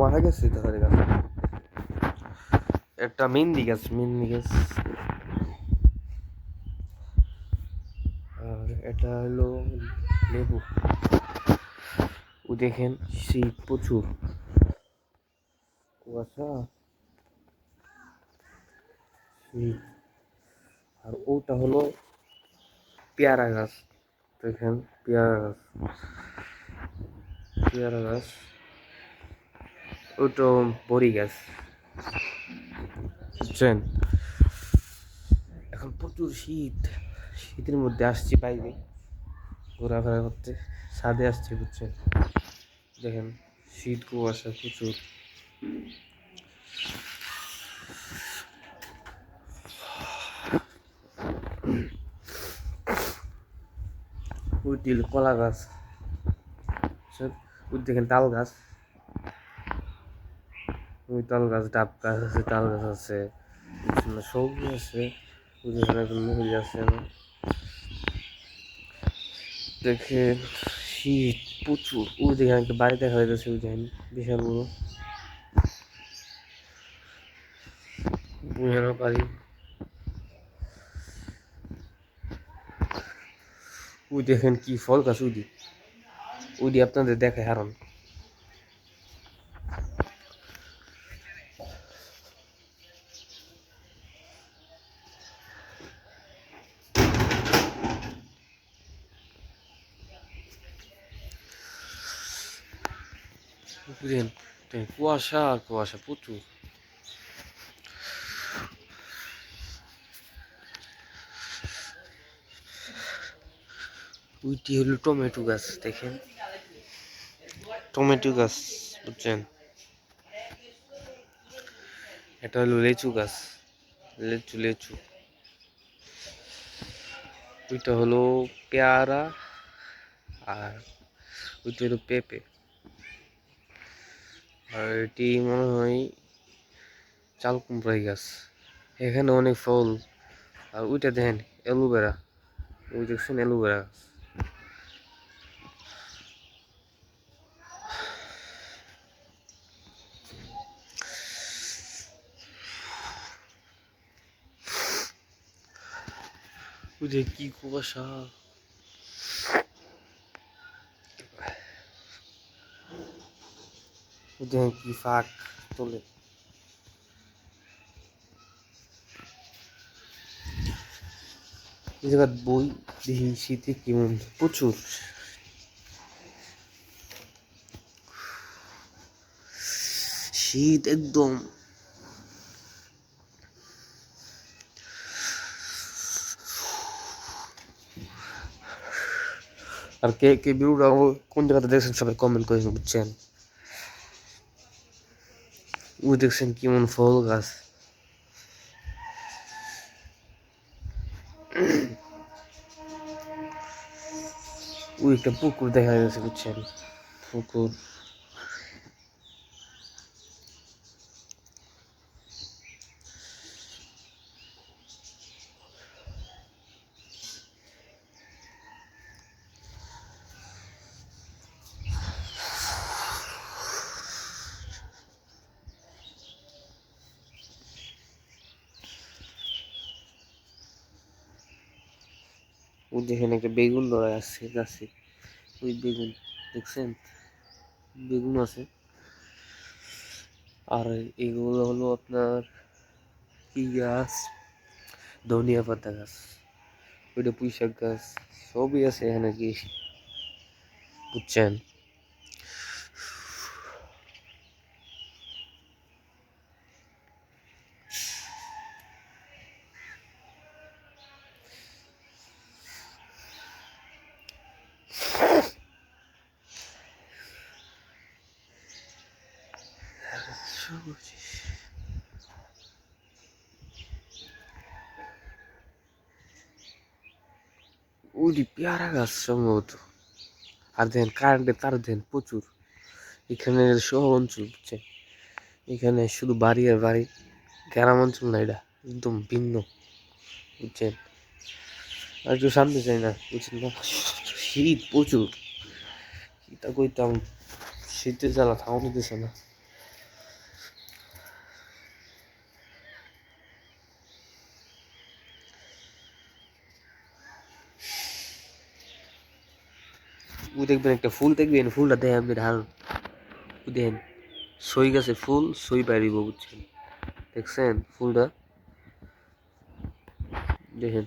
মারা গেছে তাদের গাছ একটা মেহেন্দি গাছ মেহেন্দি গাছ। আর এটা হলো লেবু। ও দেখেন, শীত প্রচুর। কুয়াশা। শীত। আর ওটা হলো পেয়ারা গাছ। দেখেন, পেয়ারা গাছ। পেয়ারা গাছ। ওটা বড়ি গাছ। বুঝছেন? এখন প্রচুর শীত। শীতের মধ্যে আসছি বাইরে ঘোরাফেরা করতে। ছাদে আসছি, বুঝছেন? দেখেন, শীত কুয়াশা প্রচুর। ওই কলা গাছ। দেখেন তাল গাছ। তাল গাছ, ডাব গাছ আছে, তাল গাছ আছে। সবজি আছে একজন মহিলা দেখে শীত প্রচুর। ওই দেখেন একটা বাড়ি দেখা যাচ্ছে ওই দেখেন, বিশাল বড়। বুঝানো পারি। ওই দেখেন কি ফল গাছ ওই দি ওই দি আপনাদের দেখায় হারান। বুঝলেন দেখেন, কুয়াশা আর কুয়াশা প্রচুর। ওইটি হলো টমেটো গাছ, দেখেন। টমেটো গাছ, বুঝছেন? এটা হলো লেচু গাছ, লেচু লেচু। ওইটা হলো পেয়ারা আর ওইটা হলো পেঁপে। আর এটি মনে হয় চাল কুমড়াই গাছ। এখানে অনেক ফল, আর ওইটা দেখেন, অ্যালোভেরা। ওই দেখছেন অ্যালোভেরা গাছ। যে কি কুয়াশা দেখেন কি ফাঁক তোলে? জায়গার বই দেখি শীতে কেমন? প্রচুর। শীত একদম। আর কে কে ভিডিওটা কোন জায়গাতে দেখছেন সবাই কমেন্ট করে বুঝছেন? ওই দেখছেন কেমন ফল গাছ। ওই একটা পুকুর দেখা যাচ্ছে, বুঝছেন? পুকুর। ওই যেখানে একটা বেগুন ধরা আছে গাছে। ওই বেগুন, দেখছেন? বেগুন আছে। আর এগুলো হলো আপনার কি গাছ? ধনিয়া পাতা গাছ। ওইটা পুঁই শাক গাছ। সবই আছে এখানে কি? বুঝছেন? ওই পেয়ারা গাছ সম্ভবত। আর দেখেন কারেন্টের তার দেখেন প্রচুর। এখানে শহর অঞ্চল বুঝছেন এখানে শুধু বাড়ি আর বাড়ি। গ্রাম অঞ্চল না এটা, একদম ভিন্ন বুঝছেন আর একটু সামনে চাই না, বুঝছেন না? শীত প্রচুর। শীত কইতাম? শীতের জ্বালা থামানো দিছে না। দেখবেন একটা ফুল, দেখবেন ফুলটা আপনি ঢাল ও দেখেন সই গাছে ফুল, সই বাইরিব বুঝছেন? দেখছেন ফুলটা? দেখেন।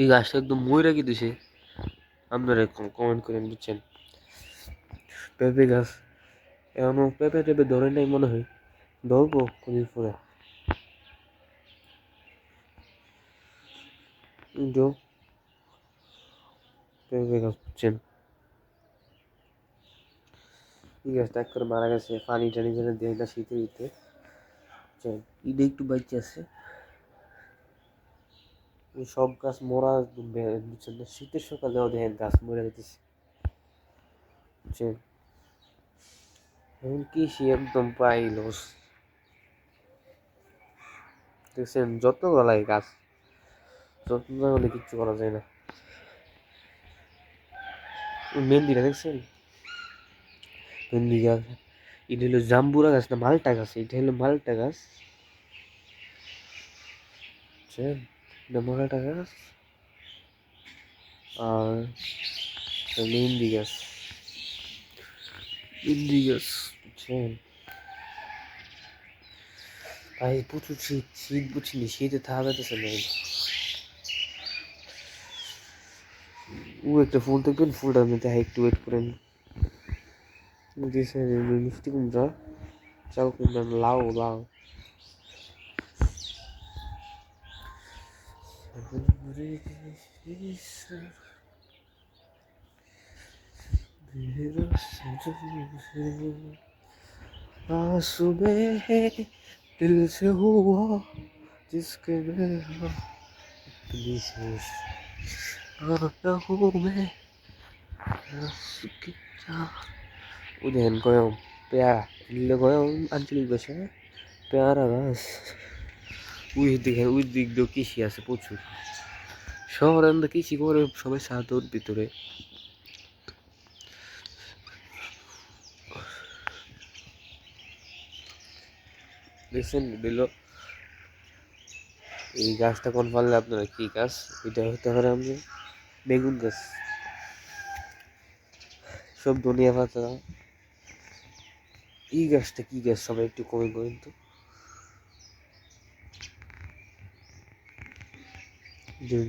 এই গাছটা একদম ময়রা কি দিছে? আপনারা কমেন্ট করেন, বুঝছেন? পেঁপে গাছ, এখনও পেঁপে টেপে ধরে নাই মনে হয়। ধরবো কদিন পরে। কিন্তু বুঝছেন এই গাছটা এক করে মারা গেছে পানি টানি যেন দেয় না শীতে দিতে ঈদে একটু বাইচে আছে সব গাছ মরা বুঝছেন না শীতের সকালেও দেখেন গাছ মরে যেতেছে বুঝছেন এখন কৃষি একদম প্রায় লস দেখছেন করা লাগে গাছ যত্ন না হলে কিচ্ছু করা যায় না। ওই মেহেন্দিটা দেখছেন? মেহেন্দি গাছ এটা হলো জাম্বুরা গাছ না, মালটা গাছ? এটা হলো মালটা গাছ। এটা মালটা গাছ। আর মেহেন্দি গাছ মেহেন্দি গাছ বুঝছেন? ভাই প্রচুর শীত শীত বুঝছিনি? শীতে থাকা যাইতেছে না। একটা ফুল দেখবেন ফুলটা আমি দেখা একটু ওয়েট করেন দিছে মিষ্টি কুমড়া চাল কুমড়া লাউ লাউ सुबह दिल से हुआ जिसके मेरा अपनी से आता हूँ मैं উদেন কয়ম পেয়ারা এগুলো কয়ম আঞ্চলিক ভাষায় পেয়ারা গাছ ওই দিকে ওই দিক দিয়েও কৃষি আছে প্রচুর শহরে আমরা কৃষি করে সবাই সাদর ভিতরে দেখছেন দিল এই গাছটা কোন পারলে আপনারা কি গাছ এটা হতে পারে আমি বেগুন গাছ। সব ধনিয়া পাতা। এই গাছটা কি গাছ? সবাই একটু কমে করেন তো।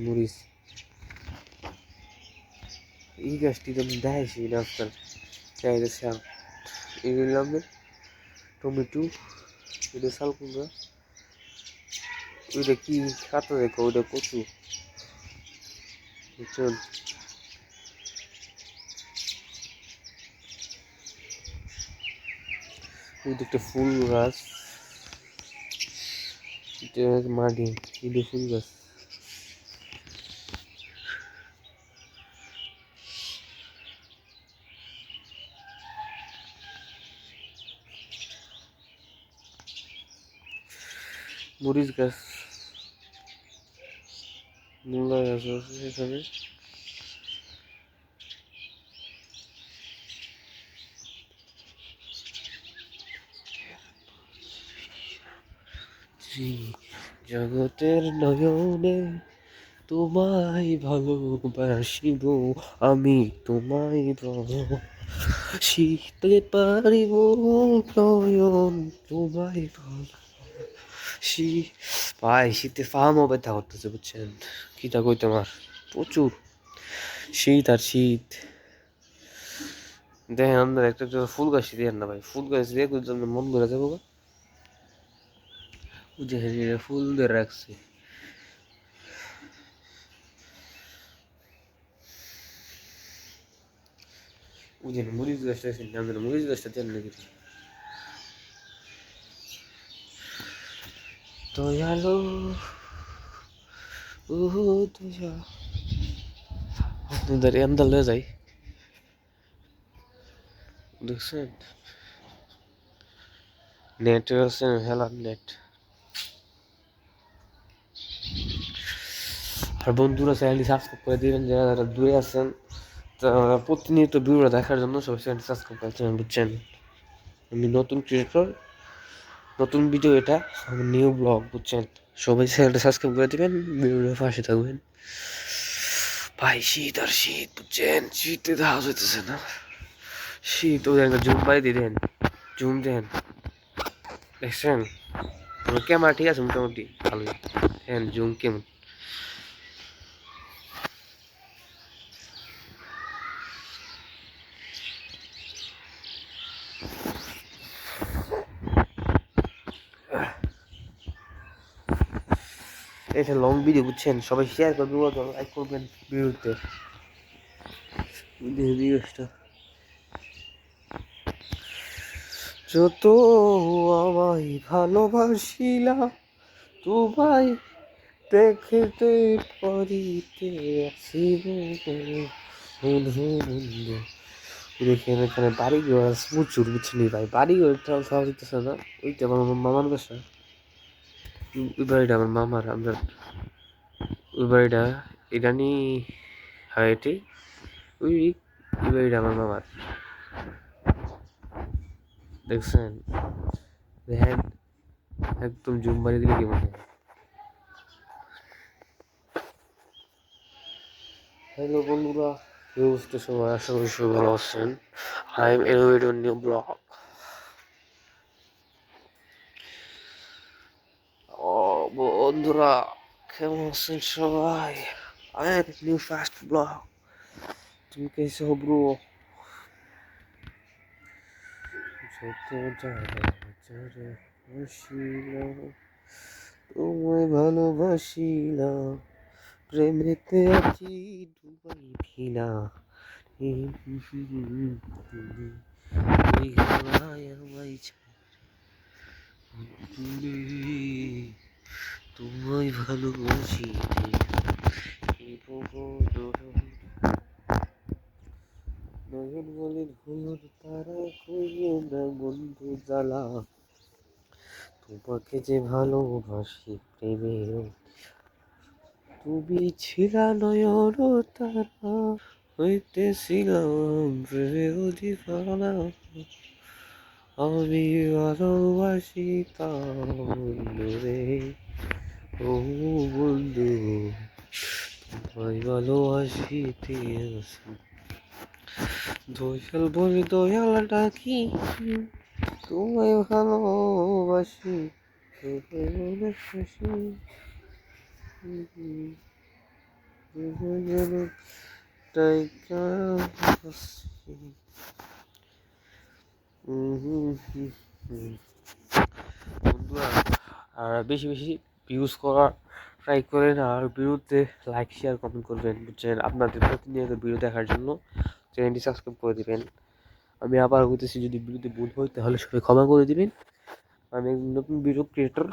মরিচ। এই গাছটি তো আমি না আপনার চাইলে শাক এগুলো আমাদের টমেটো। এটা শাল কুমড়া ওইটা কি কাটা দেখো ওইটা কচু। ওইটা একটা ফুল গাছ। এটা মাটি এটা ফুল গাছ। মরিচ গাছ। জগতের নয়নে তোমায় ভালোবাসিব আমি তোমায় শীতে পারিব নয়ন তোমায় শীত ভাই, শীতে ফার্মও ব্যথা করতেছে, বুঝছেন? কিটা কই তোমার প্রচুর। শীত আর শীত। দেখেন আপনার একটা ফুল গাছ দিয়ে না ভাই, ফুল গাছ দিয়ে মন ধরে যাব। ওই ফুল দিয়ে রাখছে। যে মরিচ গাছটা আপনার মরিচ গাছটা দেন নাকি দয়ালু, উহু, দয়া। আপনাদের এমদাল লয়ে যাই। দেখছেন? নেট আছে হেলার নেট আর বন্ধুরা চ্যানেলটি সাবস্ক্রাইব করে দিবেন, যারা যারা দূরে আছেন, তারা প্রতিনিয়ত ভিডিওটা দেখার জন্য সবাই চ্যানেলটি সাবস্ক্রাইব করেছেন বুঝছেন? আমি নতুন ক্রিয়েটর নতুন ভিডিও এটা নিউ ব্লগ বুঝছেন? সবাই চ্যানেলটা সাবস্ক্রাইব করে দেবেন ভিডিওটা পাশে থাকবেন। ভাই, শীত আর শীত, বুঝছেন? শীতে দেখা হইতেছে না। শীত ওদের একটা জুম পাই দিয়ে দেন, জুম দেন। দেখছেন? ক্যামেরা ঠিক আছে মোটামুটি, ভালোই। হ্যাঁ জুম কেমন? এটা লং ভিডিও বুঝছেন? সবাই শেয়ার করবেন লাইক করবেন ভিডিওতে। ভিডিওটা যত আমায় ভালোবাসিলা তোমায় দেখতে পরিতে আসিব দেখেন এখানে বাড়ি ঘর আছে প্রচুর বুঝছেন ভাই। বাড়ি ঘর দিতেছে না। ওইটা আমার মামার বাসা। ওই বাড়িটা আমার মামার, আমরা ওই বাড়িটা এটা নি হয় এটি ওই ওই আমার মামার। দেখছেন? দেখেন একদম জুম বাড়ি দিলে কেমন হয় হ্যালো বন্ধুরা অবস্থা সবাই আশা করি সবাই ভালো আছেন। আই এম এলোভেটর নিউ ব্লগ ও বন্ধুরা কেমন আছেন সবাই I am new fast blog তুমি কেসে হো ব্রো তোমায় ভালোবাসিলাম প্রেমেতে আছি ডুবাই ভিলা আমায় ভালোবাসি নয়ন বলে ভুলোর তারা কইও না বন্ধু জ্বালা। তোমাকে যে ভালোবাসি প্রেমের তুমি ছিলা নয়ন তারা, হইতেছিলাম প্রেমের দিবানা আমি ভালোবাসি রে ও বন্ধু, তোমায় ভালোবাসিতে দয়াল বলে দয়াল ডাকি, তোমায় ভালোবাসি ভালোবাসি। বন্ধুরা, আর বেশি বেশি ভিউজ করার ট্রাই করেন আর বিরুদ্ধে লাইক শেয়ার কমেন্ট করবেন, বুঝছেন? আপনাদের প্রতিনিয়ত ভিডিও দেখার জন্য চ্যানেলটি সাবস্ক্রাইব করে দেবেন। আমি আবার বলতেছি, যদি বিরুদ্ধে ভুল হয়, তাহলে সবাই ক্ষমা করে দেবেন। আমি নতুন ভিডিও ক্রিয়েটর